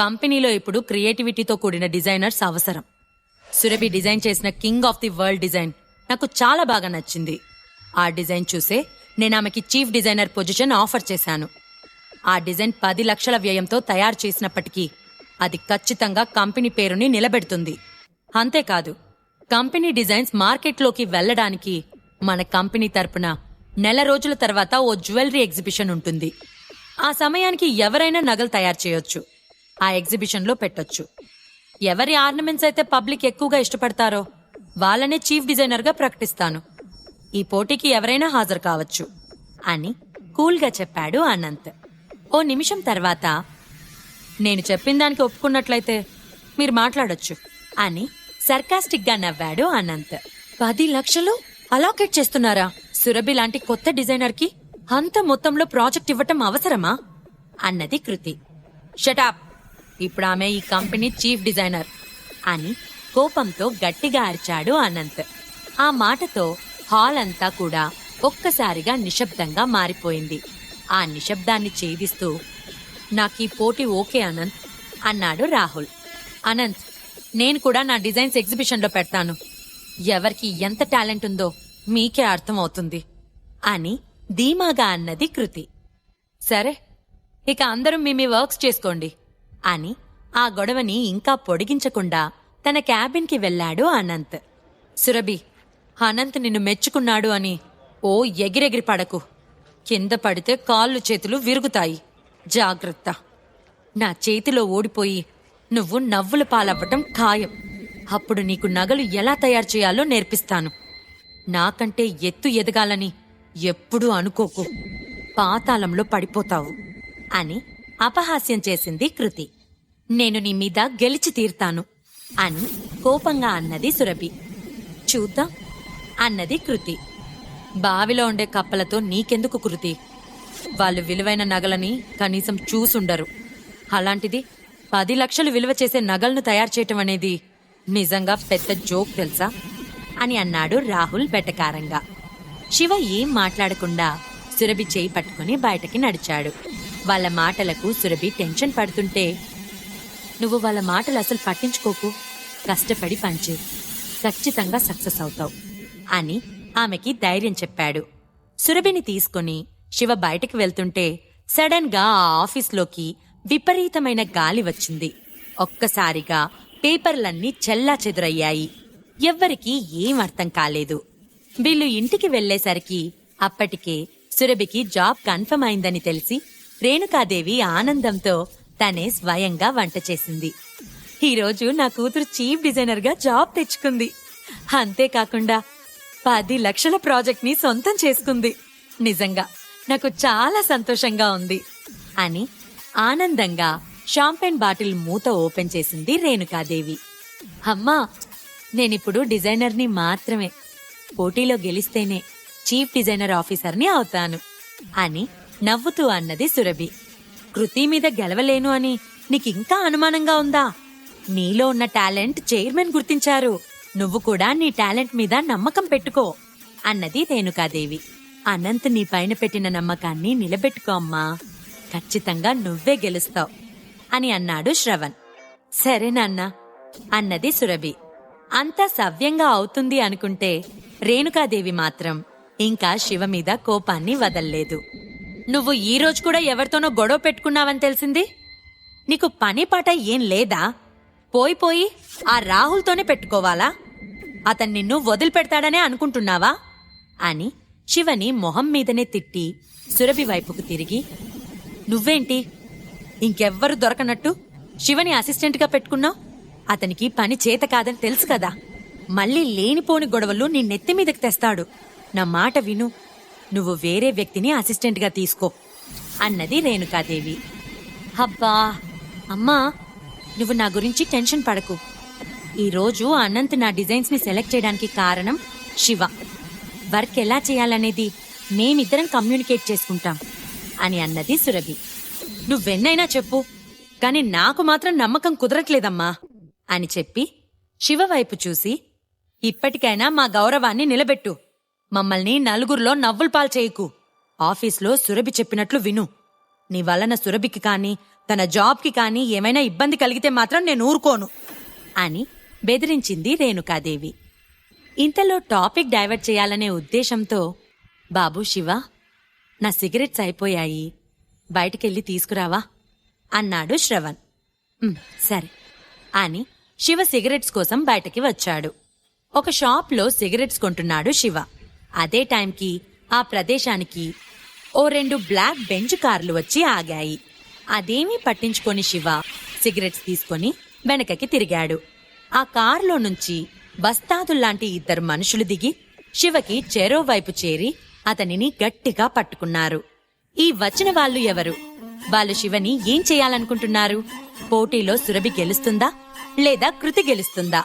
కంపెనీలో ఇప్పుడు క్రియేటివిటీతో కూడిన డిజైనర్స్ అవసరం. సురభి డిజైన్ చేసిన king of the world design నాకు చాలా బాగా నచ్చింది. ఆ డిజైన్ చూసే నేను ఆమెకి చీఫ్ డిజైనర్ పొజిషన్ ఆఫర్ చేశాను. ఆ డిజైన్ పది లక్షల వ్యయంతో తయారు చేసినప్పటికీ అది ఖచ్చితంగా కంపెనీ పేరుని నిలబెడుతుంది. అంతేకాదు కంపెనీ డిజైన్స్ మార్కెట్లోకి వెళ్ళడానికి మన కంపెనీ తరపున నెల రోజుల తర్వాత ఓ జ్యువెలరీ ఎగ్జిబిషన్ ఉంటుంది. ఆ సమయానికి ఎవరైనా నగలు తయారు చేయొచ్చు. ఆ ఎగ్జిబిషన్లో పెట్టొచ్చు. ఎవరి ఆర్నమెంట్స్ అయితే పబ్లిక్ ఎక్కువగా ఇష్టపడతారో వాళ్ళనే చీఫ్ డిజైనర్గా ప్రకటిస్తాను. ఈ పోటీకి ఎవరైనా హాజరు కావచ్చు అని కూల్గా చెప్పాడు అనంత్. ఓ నిమిషం తర్వాత నేను చెప్పిన దానికి ఒప్పుకున్నట్లయితే మీరు మాట్లాడొచ్చు అని సర్కాస్టిక్గా నవ్వాడు అనంత్. పది లక్షలు అలాకేట్ చేస్తున్నారా? సురభి లాంటి కొత్త డిజైనర్కి అంత మొత్తంలో ప్రాజెక్ట్ ఇవ్వటం అవసరమా? అన్నది కృతి. షటాప్ ఇప్పుడు ఆమె ఈ కంపెనీ చీఫ్ డిజైనర్ అని కోపంతో గట్టిగా అరిచాడు అనంత్. ఆ మాటతో హాల్ అంతా కూడా ఒక్కసారిగా నిశ్శబ్దంగా మారిపోయింది. ఆ నిశ్శబ్దాన్ని ఛేదిస్తూ నాకీ పోటీ ఓకే అనంత్ అన్నాడు రాహుల్. అనంత్ నేను కూడా నా డిజైన్స్ ఎగ్జిబిషన్లో పెడతాను. ఎవరికి ఎంత టాలెంట్ ఉందో మీకే అర్థమవుతుంది అని ధీమాగా అన్నది కృతి. సరే ఇక అందరూ మీ మీ వర్క్స్ చేసుకోండి. అని ఆ గొడవని ఇంకా పొడిగించకుండా తన క్యాబిన్కి వెళ్ళాడు అనంత్. సురభి అనంత్ నిన్ను మెచ్చుకున్నాడు అని ఓ ఎగిరెగిరి పడకు. కింద పడితే కాళ్ళు చేతులు విరుగుతాయి. జాగ్రత్త. నా చేతిలో ఓడిపోయి నువ్వు నవ్వుల పాలవ్వటం ఖాయం. అప్పుడు నీకు నగలు ఎలా తయారు చేయాలో నేర్పిస్తాను. నాకంటే ఎత్తు ఎదగాలని ఎప్పుడూ అనుకోకు. పాతాళంలో పడిపోతావు అని అపహాస్యం చేసింది కృతి. నేను నీ మీద గెలిచి తీర్తాను అని కోపంగా అన్నది సురభి. చూద్దాం అన్నది కృతి. బావిలో ఉండే కప్పలతో నీకెందుకు కృతి? వాళ్ళు విలువైన నగలని కనీసం చూసుండరు. అలాంటిది పది లక్షలు విలువ చేసే నగలను తయారు చేయటం అనేది నిజంగా పెద్ద జోక్ తెలుసా? అని అన్నాడు రాహుల్ బెటకారంగా శివ ఏం మాట్లాడకుండా సురభి చేయి పట్టుకుని బయటకి నడిచాడు. వాళ్ళ మాటలకు సురభి టెన్షన్ పడుతుంటే నువ్వు వాళ్ళ మాటలు అసలు పట్టించుకోకు. కష్టపడి పనిచే ఖచ్చితంగా సక్సెస్ అవుతావు. అని ఆమెకి ధైర్యం చెప్పాడు. సురభిని తీసుకుని శివ బయటకు వెళ్తుంటే సడన్గా ఆ ఆఫీస్లోకి విపరీతమైన గాలి వచ్చింది. ఒక్కసారిగా పేపర్లన్నీ చెల్లా చెదురయ్యాయి. ఎవ్వరికీ ఏం అర్థం కాలేదు. వీళ్ళు ఇంటికి వెళ్ళేసరికి అప్పటికే సురభికి జాబ్ కన్ఫర్మ్ అయిందని తెలిసి రేణుకాదేవి ఆనందంతో తనే స్వయంగా వంట చేసింది. ఈరోజు నా కూతురు చీఫ్ డిజైనర్గా జాబ్ తెచ్చుకుంది. అంతేకాకుండా పది లక్షల ప్రాజెక్ట్ని సొంతం చేసుకుంది. నిజంగా నాకు చాలా సంతోషంగా ఉంది అని ఆనందంగా షాంపెన్ బాటిల్ మూత ఓపెన్ చేసింది రేణుకాదేవి. అమ్మా నేనిప్పుడు డిజైనర్ని మాత్రమే. పోటీలో గెలిస్తేనే చీఫ్ డిజైనర్ ఆఫీసర్ని అవుతాను అని నవ్వుతూ అన్నది సురభి. కృతి మీద గెలవలేను అని నీకింకా అనుమానంగా ఉందా? నీలో ఉన్న టాలెంట్ చైర్మన్ గుర్తించారు. నువ్వు కూడా నీ టాలెంట్ మీద నమ్మకం పెట్టుకో అన్నది రేణుకాదేవి. అనంత్ నీ పైన పెట్టిన నమ్మకాన్ని నిలబెట్టుకో అమ్మా. ఖచ్చితంగా నువ్వే గెలుస్తావు అని అన్నాడు శ్రవణ్. సరే నాన్న అన్నది సురభి. అంతా సవ్యంగా అవుతుంది అనుకుంటే రేణుకాదేవి మాత్రం ఇంకా శివ మీద కోపాన్ని వదల్లేదు. నువ్వు ఈ రోజు కూడా ఎవరితోనో గొడవ పెట్టుకున్నావని తెలిసింది? నీకు పని పాట ఏం లేదా? పోయి పోయి ఆ రాహుల్తోనే పెట్టుకోవాలా? అతను నిన్ను వదిలిపెడతాడనే అనుకుంటున్నావా? అని శివని మొహం మీదనే తిట్టి సురభి వైపుకు తిరిగి నువ్వేంటి? ఇంకెవ్వరు దొరకనట్టు? శివని అసిస్టెంట్గా పెట్టుకున్నావు? అతనికి పని చేత కాదని తెలుసు కదా. మళ్ళీ లేనిపోని గొడవలు నీ నెత్తి మీదకి తెస్తాడు. నా మాట విను. నువ్వు వేరే వ్యక్తిని అసిస్టెంట్గా తీసుకో. అన్నది రేణుకాదేవి. అబ్బా అమ్మా నువ్వు నా గురించి టెన్షన్ పడకు. ఈరోజు అనంత్ నా డిజైన్స్ని సెలెక్ట్ చేయడానికి కారణం శివ. వర్క్ ఎలా చేయాలనేది మేమిద్దరం కమ్యూనికేట్ చేసుకుంటాం అని అన్నది సురభి. నువ్వెన్నైనా చెప్పు కానీ నాకు మాత్రం నమ్మకం కుదరట్లేదమ్మా అని చెప్పి శివ వైపు చూసి ఇప్పటికైనా మా గౌరవాన్ని నిలబెట్టు. మమ్మల్ని నలుగురిలో నవ్వులు పాలు చేయకు. ఆఫీస్లో సురభి చెప్పినట్లు విను. నీ వలన సురభికి కానీ తన జాబ్కి కానీ ఏమైనా ఇబ్బంది కలిగితే మాత్రం నేను ఊరుకోను అని బెదిరించింది రేణుకాదేవి. ఇంతలో టాపిక్ డైవర్ట్ చేయాలనే ఉద్దేశంతో బాబు శివ నా సిగరెట్స్ అయిపోయాయి. బయటికెళ్ళి తీసుకురావా? అన్నాడు శ్రవణ్. సరే. అని శివ సిగరెట్స్ కోసం బయటకి వచ్చాడు. ఒక షాప్లో సిగరెట్స్ కొంటున్నాడు శివ. అదే టైంకి ఆ ప్రదేశానికి ఓ రెండు బ్లాక్ బెంచ్ కార్లు వచ్చి ఆగాయి. అదేమీ పట్టించుకొని శివ సిగరెట్స్ తీసుకొని వెనకకి తిరిగాడు. ఆ కారులో నుంచి బస్తాదుల్లాంటి ఇద్దరు మనుషులు దిగి శివకి చెరో వైపు చేరి అతనిని గట్టిగా పట్టుకున్నారు. ఈ వచ్చిన వాళ్ళు ఎవరు? వాళ్ళు శివని ఏం చేయాలనుకుంటున్నారు? పోటీలో సురభి గెలుస్తుందా లేదా కృతి గెలుస్తుందా?